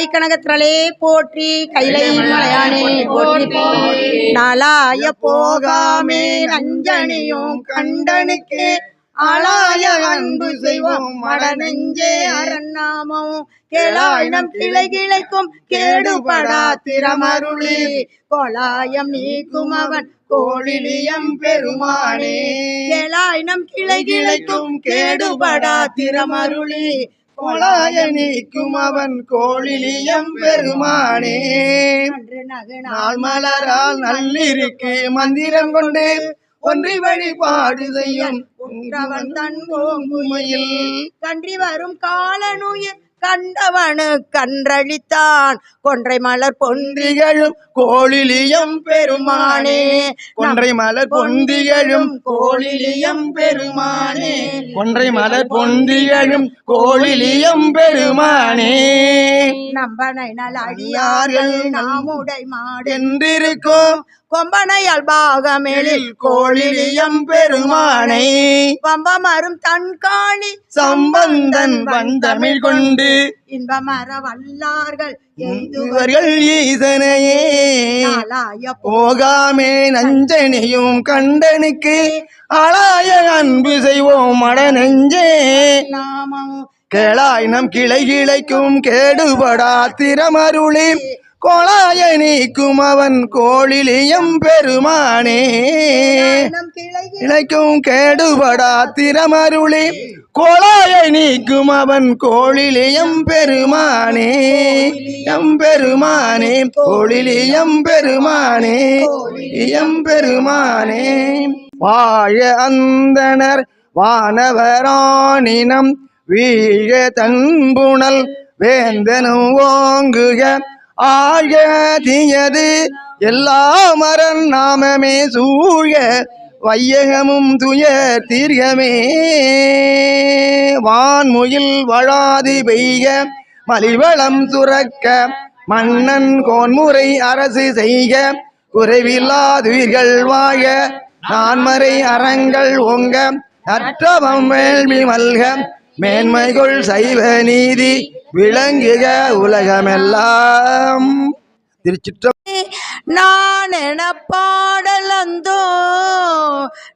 கருவாய் கனகத்திரளே போற்றி கைலை மலையானே போற்றி. நாளாய போகாமே நஞ்சனியும் கண்டனுக்கு. ஆளாய அன்பு செய்வோம் மட நெஞ்சே அரண்நாமம். கேளாயினம் கிளை கிளைக்கும் கேடுபடா திறமருளி. கோலாயம் நீக்கும் அவன் கோழிலியம் பெருமானே. கேளாயினம் கிளை கிளைக்கும் கேடுபடா திறமருளி. கொலாய நீக்கும் அவன் கோழிலியம் பெருமானே. நாள் மலரால் நல்லிருக்கு மந்திரம் கொண்டு ஒன்றை வழிபாடு செய்யும். தன் பூங்குமையில் கன்றி வரும் காலனுயர் கண்டவனு கன்றளித்தான் கொன்றை மலர் பொந்திகளும் கோழிலியம் பெருமானே. கொன்றை மலர் பொந்திகளும் கோழிலியம் பெருமானே. கொன்றை மலர் பொந்திகளும் கோழிலியம் பெருமானே. நம்பனை நல் அடியார்கள் நாமுடை மாடு. என்றிருக்கும். கொம்பனையால் பாகமேலில் கோழிலியம் பெருமானை பம்பமரும் தன் காணி சம்பந்தன் வந்தமிழ் கொண்டு இன்பமர வல்லார்கள் எய்துவர் இவர்கள் ஈசனையே. போகாமே நஞ்சனையும் கண்டனுக்கு ஆளாய அன்பு செய்வோம் மட நெஞ்சே. நாமம் கேளாய் நம் கிளை கிளைக்கும் கேடுபடா திறமருளி. கோளாய நீக்கும் அவன் கோழிலியம் பெருமானே. இழைக்கும் கேடுபடா திறமருளி. கோளாய நீக்கும் அவன் கோழிலியம் பெருமானே. எம் பெருமானே கோழிலியம் பெருமானே எம் பெருமானே. வாழ அந்தனர் வானவராணினம் வீழ தன்புணல் வேந்தனும் ஓங்குக ஆழ தீயது எல்லா மரன் நாமமே சூழ வையகமும் துயர் தீர்கமே. வான்முயில் வழாது பெய்க மலிவளம் சுரக்க மன்னன் கோன்முறை அரசு செய்க குறைவில்லாதுயிர்கள் வாழ நான்மறை அறங்கள் ஒங்க நற்றவம் வேள்வி மல்க மேன்மைகள் சைவ நீதி விளங்குக உலகமெல்லாம். திருச்சிற்ற நான் என பாடலந்தோ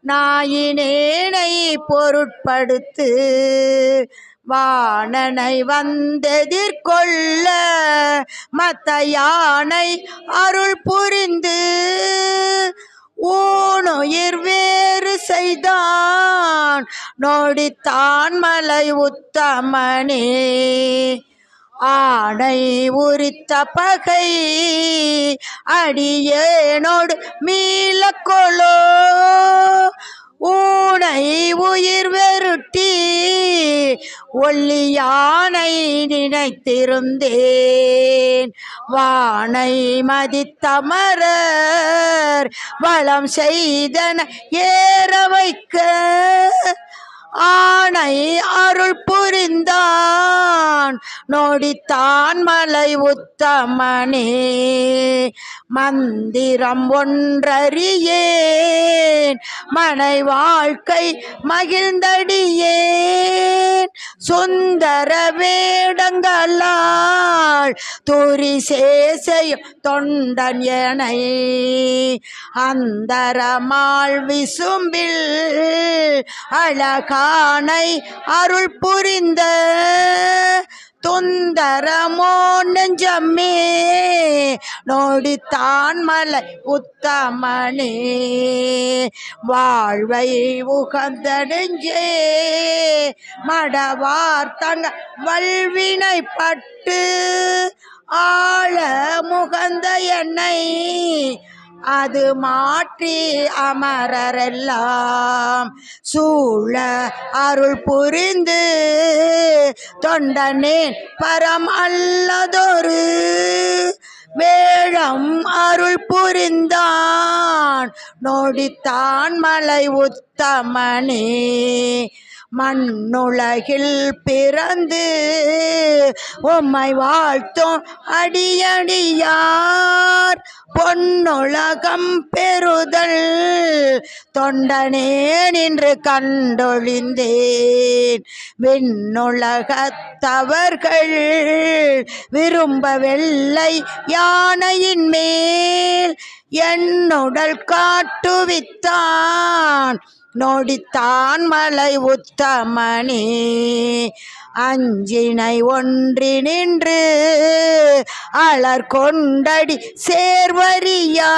நாயினேனை பொருட்படுத்து வாணனை வந்தெதிர்கொள்ள மத்த யானை அருள் புரிந்து ஊனுயிர் வேறு செய்தான். நோடித்தான் மலை உத்தமனே. ஆடை உரித்த பகை. அடியேனோடு மீள ஊனை உயிர் வெருட்டி ஒல்லியானை நினைத்திருந்தேன். வானை மதித்தமரர் வளம் செய்தன ஏற வைக்க ஆணை அருள் புரிந்தான். நோடித்தான் மலை உத்தமனே. மந்திரம் ஒன்றறியேன். மனை வாழ்க்கை மகிழ்ந்தடியேன். சுந்தர வேடங்களால் துரி சேசையும் தொண்டன் எனை அந்தரமாள் விசும்பில் அழகானை அருள் புரிந்த துந்தரமோ நெஞ்சம்மே நோடித்தான் மலை உத்தமனே. வாழ்வை உகந்த நெஞ்சே மடவார்த்தங்க வல்வினைப்பட்டு ஆழ முகந்த என்னை அது மாற்றி அமரரெல்லாம். சூழ அருள் புரிந்து தொண்டனேன் பரம் அல்லதொரு வேழம் அருள் புரிந்தான். நோடித்தான் மலை உத்தமனே. மண்ணுலகில் பிறந்து உம்மை வாழ்த்தும் அடியடியார். பொன்னுலகம் பெறுதல் தொண்டனே நின்று கண்டொழிந்தேன். விண்ணுலகத்தவர்கள் விரும்ப வெள்ளை யானையின் மேல். என்னுடல் காட்டுவித்தான் நொடித்தான் மலை உத்தமணி அஞ்சினை ஒன்றி நின்று அலர் கொண்டடி சேர்வரியா.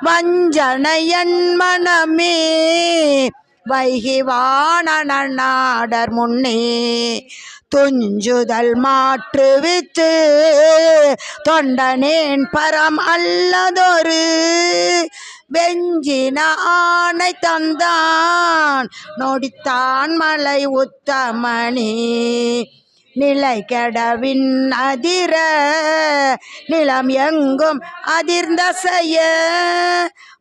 வஞ்சனையன் மனமே வைகிவான நாடர் முன்னே. துஞ்சுதல் மாற்றுவித்து தொண்டனேன் பரம் அல்லதொரு. வெஞ்சின ஆணை தந்தான். நொடித்தான் மலை உத்தமணி நிலை கெடவின் அதிர நிலம் எங்கும் அதிர்ந்த செய்ய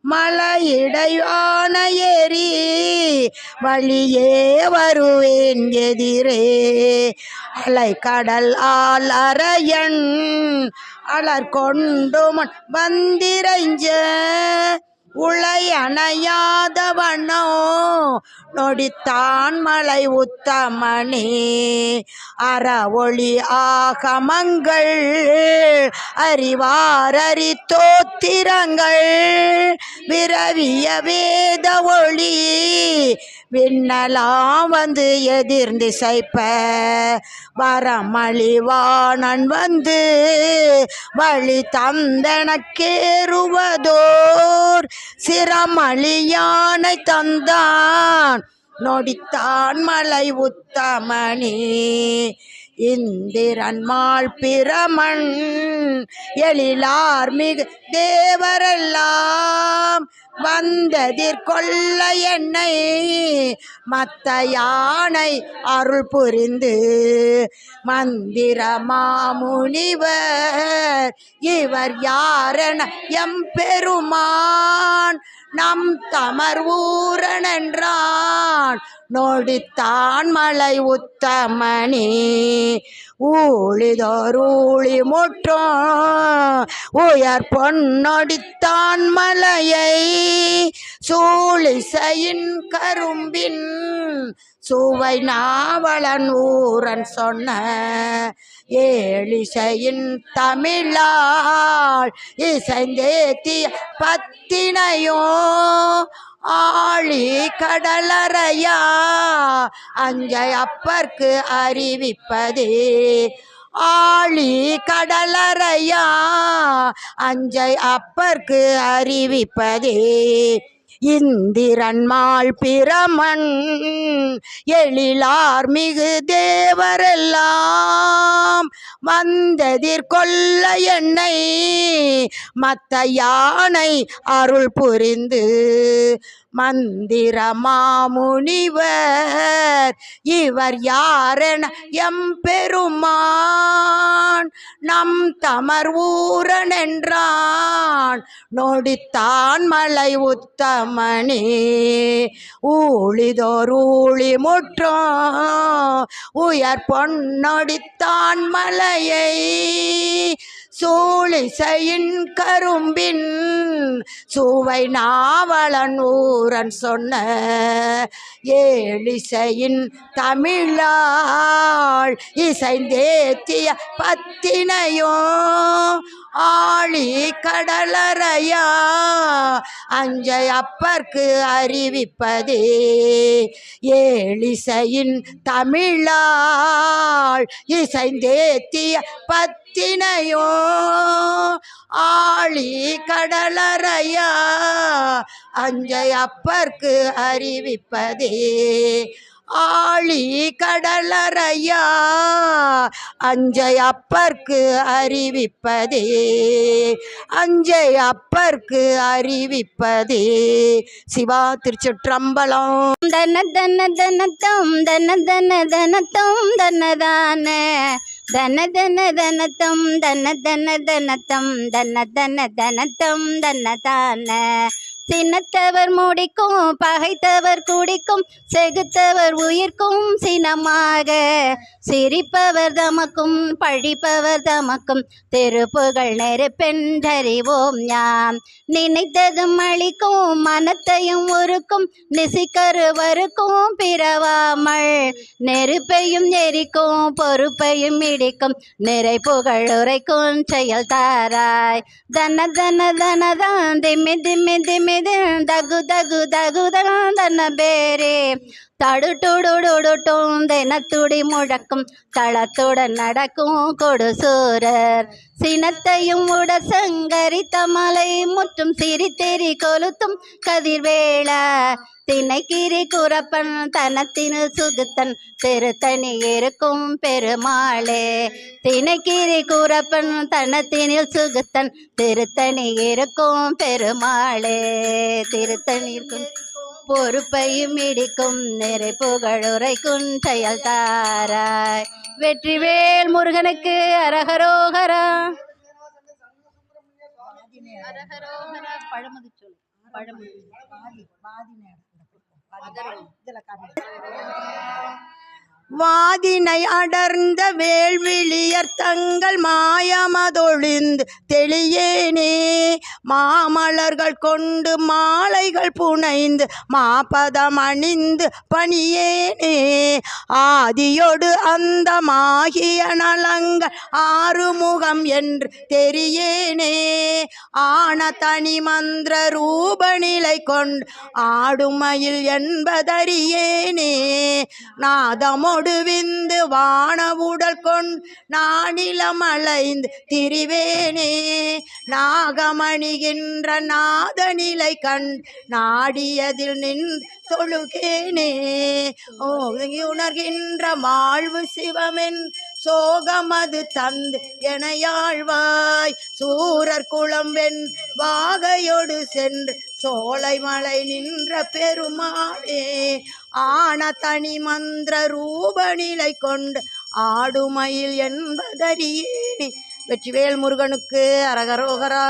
மலையிடையான ஏறி வழியே வருவேன் எதிரே. அலை கடல் ஆல் அறையன் அலர் கொண்டு மண் வந்திரைஞ்ச. உளை அணையாதவனோ நொடித்தான் மலை உத்தமனே. அற ஒளி ஆகமங்கள் அறிவாரறி தோத்திரங்கள் விரவிய வேத ஒளி. விண்ணலாம் வந்து எதிர்ந்து சைப்ப வரமளிவானன் வந்து வழி தந்தனக்கேறுவதோர். சிரமளியானை தந்தான் நொடித்தான் மலை உத்தமனே. இந்திரன்மாள் பிரமன் எழிலார் மிகு தேவரெல்லாம் வந்ததிற்கொள்ள என்னை மத்த யானை அருள் புரிந்து. மந்திர மாமுனிவர் இவர் யாரென எம்பெருமான் நம் தமர் ஊரனென்றான் நொடித்தான் மலை உத்தமனே. ஊழிதோர் ஊழி உயர் பொன்னடித்தான் மலையை சூழிசையின் கரும்பின் சுவை நாவலன் ஊரன் சொன்ன ஏழிசையின் தமிழாள் இசைந்தேத்திய பத்தினையோ ஆழி கடலறையா அஞ்சை அப்பர்க்கு அறிவிப்பதே. ஆழி கடலறையா அஞ்சை அப்பர்க்கு அறிவிப்பதே. இந்திரன்மாள் பிரமன் எழிலார் மிகு தேவரெல்லாம் வந்ததிர்கொள்ள என்னை மத்த யானை அருள் புரிந்து மந்திர மாமுனிவர் இவர் யாரென எம்பெருமான் நம் தமர் ஊரன் என்றான் நொடித்தான் மலை உத்தம் ஊழிதோர் ஊழி முற்றோ உயர் பொன்னொடித்தான் மலையை சூழிசையின் கரும்பின் சுவை நாவலன் ஊரன் சொன்ன ஏழிசையின் தமிழாள் இசைந்தேத்திய பத்தினையோ ஆழி கடலறையா அஞ்சை அப்பர்க்கு அறிவிப்பதே ஏழிசையின் தமிழாள் இசைந்தேத்திய பத்தினையோ ஆழி கடலறையா? அஞ்சை அப்பர்க்கு அறிவிப்பதே. ஆழி கடலறையா? அஞ்சை அப்பர்க்கு அறிவிப்பதே. அஞ்சை அப்பர்க்கு அறிவிப்பதே. சிவா திருச்சுற்றம்பலம். தன தன தனத்தம் தன தன தனத்தம் தனதான தன தன தனத்தம் தன தன தனத்தம் தன தன தனத்தம் தன்னதான சின்னத்தவர் முடிக்கும் பகைத்தவர் குடிக்கும் செகுத்தவர் உயிர்க்கும் சினமாக. சிரிப்பவர் தமக்கும் பழிப்பவர் தமக்கும் திருப்புகள் நெருப்பென்றறிவோம் யாம். நினைத்ததும் அழிக்கும் மனத்தையும் உருக்கும் நிசிக்கருவருக்கும் பிறவாமல். நெருப்பையும் எரிக்கும் பொறுப்பையும் இடிக்கும் நிறை புகழ் உரைக்கும் செயல் தாராய். தன தன தனதான் திம்மி திம்மி திம்மி ದಗು ದಗು ದಗು ದಗು ದನ ಬೇರೆ பேரே முழக்கும் தளத்துடன் நடக்கும் கொடுசூரர். சினத்தையும் உட சங்கரித்த மலை முற்றும் சிரித்தெறி கொளுத்தும் கதிர்வேள. திணைக்கிரி குரப்பன் தனத்தினு சுகுத்தன் திருத்தணி இருக்கும் பெருமாளே. திணைக்கிரி குரப்பன் தனத்தினில் சுகுத்தன் திருத்தணி இருக்கும் பெருமாளே. திருத்தணி இருக்கும் பொறுப்பையும் இடிக்கும் நிறை புகழுரைக்கும் செயல் தாராய் வெற்றிவேல் முருகனுக்கு அரகரோகரா அரகரோகரா பழமுது சொல் பழமுது வாதினை அடர்ந்த வேள்விழியர் தங்கள் மாயமதொழிந்து தெளியேனே மாமலர்கள் கொண்டு மாலைகள் புனைந்து மாபதம் அணிந்து பணியேனே ஆதியோடு அந்த மாகிய நலங்கள் ஆறுமுகம் என்று தெரியேனே ஆன தனி மந்திர ரூபநிலை கொண்டு ஆடுமயில் என்பதறியேனே நாதமோ விந்து வானவுடல் கொண் நானிலம் அலைந்து திரிவேனே. நாகமணிகின்ற நாதநிலை கண் நாடியதில் நின் தொழுகேனே. உணர்கின்ற வாழ்வு சிவமென் சோகமது தந்து எனையாழ்வாய். சூரர் குளம் வெண் வாகையொடு சென்று சோலைமலை நின்ற பெருமாளே ஆன தனி மந்திர ரூபநிலை கொண்டு ஆடுமயில் என்பதறியேனே. வெற்றிவேல் முருகனுக்கு அரகரோகரா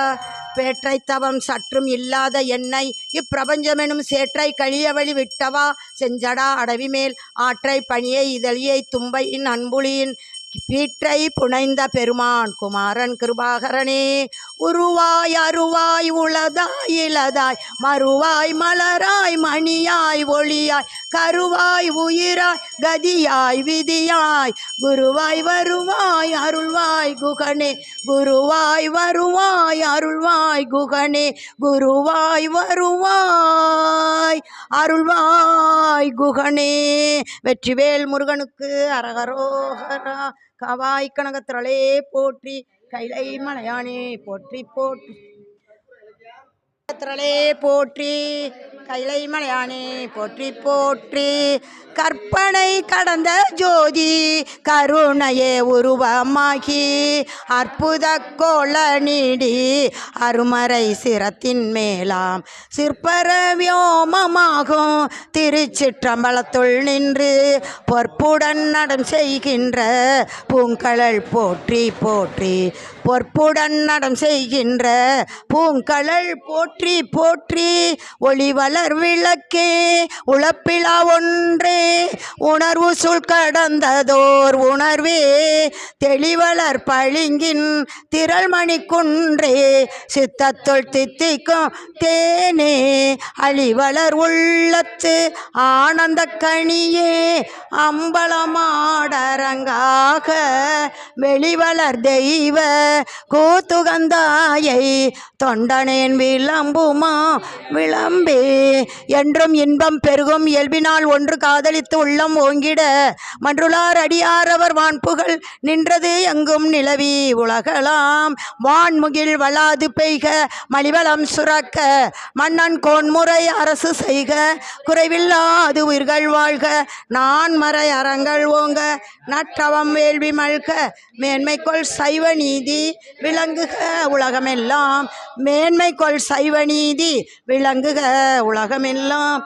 பேற்றை தவம் சற்றும் இல்லாத என்னை இப்பிரபஞ்சமெனும் சேற்றை கழிய வழி விட்டவா? செஞ்சடா அடவி மேல் ஆற்றை பணியை இதழியை தும்பையின் அன்புளியின் பீற்றை புனைந்த பெருமான் குமாரன் கிருபாகரனே உருவாய் அருவாய் உளதாய் இளதாய் மறுவாய் மலராய் மணியாய் ஒளியாய் கருவாய் உயிராய் கதியாய் விதியாய் குருவாய் வருவாய் அருள்வாய் குகனே குருவாய் வருவாய் அருள்வாய் குகனே குருவாய் வருவாய் அருள்வாய் குகனே. வெற்றிவேல் முருகனுக்கு அரகரோகரா கவாய் கனகத்திரளே போற்றி கைலை மலையானே போற்றி போற்றி. திரளே போற்றி. கைலை மலையானே போற்றி போற்றி. கற்பனை கடந்த ஜோதி கருணையே உருவமாகி. அற்புத கோல நீடி அருமறை சிரத்தின் மேலாம். சிற்பர வியோமமாகும் திருச்சிற்றம்பலத்துள் நின்று. பொற்புடன் நடம் செய்கின்ற பூங்கழல் போற்றி போற்றி. பொற்புடன் நடம் செய்கின்ற பூங்கழல் போற்றி போற்றி. மலர் விளக்கே உழப்பிலா ஒன்றே. உணர்வு சுல் கடந்ததோர் உணர்வே. தெளிவளர் பளிங்கின் திரள்மணி குன்றே சித்தத்துள் தித்திக்கும் தேனே. அழிவளர் உள்ளத்து ஆனந்த கனியே. அம்பலமாடரங்காக வெளிவளர் தெய்வ கூத்துகந்தாயை தொண்டனேன் விளம்புமா விளம்பே. என்றும் இன்பம் பெருகும். இயல்பினால் ஒன்று காதலித்து உள்ளம் ஓங்கிட மன்றுளார் அடியாரவர் வான்புகள் நின்றது எங்கும் நிலவி உலகலாம். வான்முகில் வளாது பெய்க மலிவளம் சுரக்க மன்னன் கோன்முறை அரசு செய்க. குறைவில்லாது உயிர்கள் வாழ்க நான் மறை அறங்கள் ஓங்க. நற்றவம் வேள்வி மல்க மேன்மைக்கொள் சைவ நீதி விளங்குக உலகமெல்லாம். மேன்மைக்கொள் சைவ நீதி விளங்குக உலகமெல்லாம்